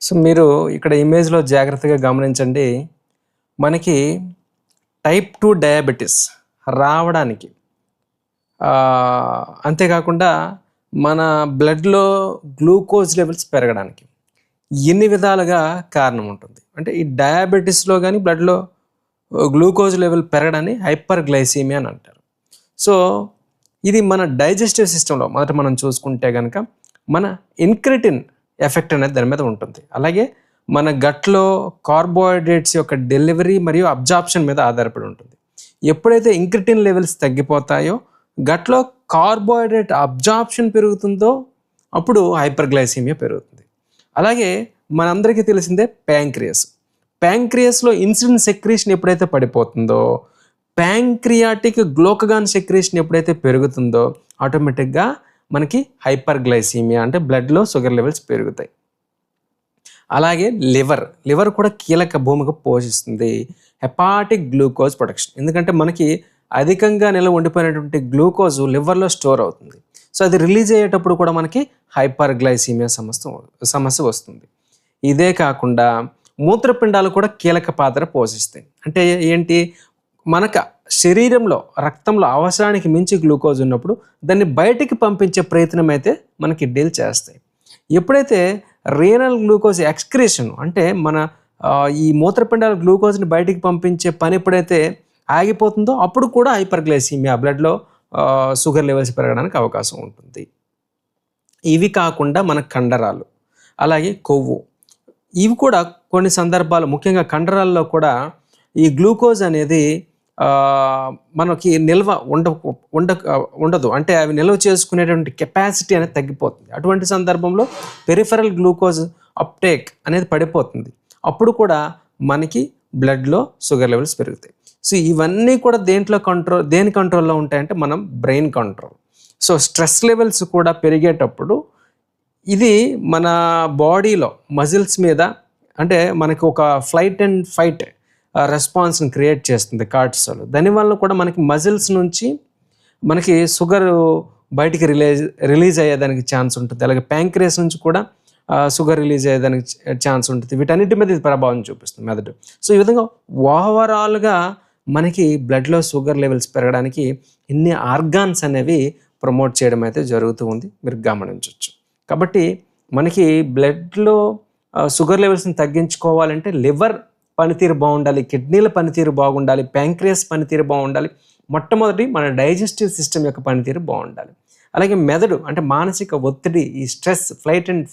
So మీరు ఇక్కడ ఇమేజ్లో జాగ్రత్తగా గమనించండి. మనకి టైప్ టూ డయాబెటీస్ రావడానికి అంతేకాకుండా మన బ్లడ్లో గ్లూకోజ్ లెవెల్స్ పెరగడానికి ఎన్ని విధాలుగా కారణం ఉంటుంది. అంటే ఈ డయాబెటీస్లో కానీ బ్లడ్లో గ్లూకోజ్ లెవెల్ పెరగడాన్ని హైపర్ గ్లైసీమియా అని అంటారు. సో ఇది మన డైజెస్టివ్ సిస్టంలో మొదట మనం చూసుకుంటే కనుక మన ఇన్క్రిటిన్ ఎఫెక్ట్ అనేది దాని మీద ఉంటుంది. అలాగే మన గట్లో కార్బోహైడ్రేట్స్ యొక్క డెలివరీ మరియు అబ్జార్ప్షన్ మీద ఆధారపడి ఉంటుంది. ఎప్పుడైతే ఇంక్రిటిన్ లెవెల్స్ తగ్గిపోతాయో గట్లో కార్బోహైడ్రేట్ అబ్జార్ప్షన్ పెరుగుతుందో అప్పుడు హైపర్గ్లైసీమియా పెరుగుతుంది. అలాగే మనందరికీ తెలిసిందే ప్యాంక్రియస్. ప్యాంక్రియస్లో ఇన్సులిన్ సెక్రీషన్ ఎప్పుడైతే పడిపోతుందో ప్యాంక్రియాటిక్ గ్లోకగాన్ సెక్రీషన్ ఎప్పుడైతే పెరుగుతుందో ఆటోమేటిక్గా మనకి హైపర్ గ్లైసీమియా అంటే బ్లడ్లో షుగర్ లెవెల్స్ పెరుగుతాయి. అలాగే లివర్ లివర్ కూడా కీలక భూమిక పోషిస్తుంది. హెపాటిక్ గ్లూకోజ్ ప్రొడక్షన్ ఎందుకంటే మనకి అధికంగా నిల్వ ఉండిపోయినటువంటి గ్లూకోజ్ లివర్లో స్టోర్ అవుతుంది. సో అది రిలీజ్ అయ్యేటప్పుడు కూడా మనకి హైపర్ గ్లైసీమియా సమస్య సమస్య వస్తుంది. ఇదే కాకుండా మూత్రపిండాలు కూడా కీలక పాత్ర పోషిస్తాయి. అంటే ఏంటి? మనకు శరీరంలో రక్తంలో అవసరానికి మించి గ్లూకోజ్ ఉన్నప్పుడు దాన్ని బయటికి పంపించే ప్రయత్నం అయితే మన కిడ్నీలు చేస్తాయి. ఎప్పుడైతే రీనల్ గ్లూకోజ్ ఎక్స్క్రీషన్ అంటే మన ఈ మూత్రపిండాల గ్లూకోజ్ని బయటికి పంపించే పని ఎప్పుడైతే ఆగిపోతుందో అప్పుడు కూడా హైపర్ గ్లైసీమియా బ్లడ్లో షుగర్ లెవెల్స్ పెరగడానికి అవకాశం ఉంటుంది. ఇవి కాకుండా మన కండరాలు అలాగే కొవ్వు. ఇవి కూడా కొన్ని సందర్భాలు ముఖ్యంగా కండరాల్లో కూడా ఈ గ్లూకోజ్ అనేది మనకి నిల్వ ఉండ ఉండ ఉండదు. అంటే అవి నిల్వ చేసుకునేటువంటి కెపాసిటీ అనేది తగ్గిపోతుంది. అటువంటి సందర్భంలో పెరిఫెరల్ గ్లూకోజ్ అప్టేక్ అనేది పడిపోతుంది. అప్పుడు కూడా మనకి బ్లడ్లో షుగర్ లెవెల్స్ పెరుగుతాయి. సో ఇవన్నీ కూడా దేంట్లో కంట్రోల్ దేని కంట్రోల్లో ఉంటాయంటే మనం brain control so stress levels కూడా పెరిగేటప్పుడు ఇది మన బాడీలో మజిల్స్ మీద అంటే మనకు ఒక ఫ్లైట్ అండ్ ఫైట్ రెస్పాన్స్ని క్రియేట్ చేస్తుంది కార్టిసోల్ దానివల్ల కూడా మనకి మజిల్స్ నుంచి మనకి షుగర్ బయటికి రిలీజ్ రిలీజ్ అయ్యేదానికి ఛాన్స్ ఉంటుంది. అలాగే ప్యాంక్రియస్ నుంచి కూడా షుగర్ రిలీజ్ అయ్యేదానికి ఛాన్స్ ఉంటుంది. వీటన్నిటి మీద ఇది ప్రభావం చూపిస్తుంది మెదడు. సో ఈ విధంగా ఓవరాల్గా మనకి బ్లడ్లో షుగర్ లెవెల్స్ పెరగడానికి ఇన్ని ఆర్గాన్స్ అనేవి ప్రమోట్ చేయడం అయితే జరుగుతూ ఉంది. మీరు గమనించవచ్చు కాబట్టి మనకి బ్లడ్లో షుగర్ లెవెల్స్ని తగ్గించుకోవాలంటే లివర్ పనితీరు బాగుండాలి కిడ్నీల పనితీరు బాగుండాలి ప్యాంక్రియస్ పనితీరు బాగుండాలి మొట్టమొదటి మన డైజెస్టివ్ సిస్టమ్ యొక్క పనితీరు బాగుండాలి. అలాగే మెదడు అంటే మానసిక ఒత్తిడి ఈ స్ట్రెస్ ఫ్లైట్ అండ్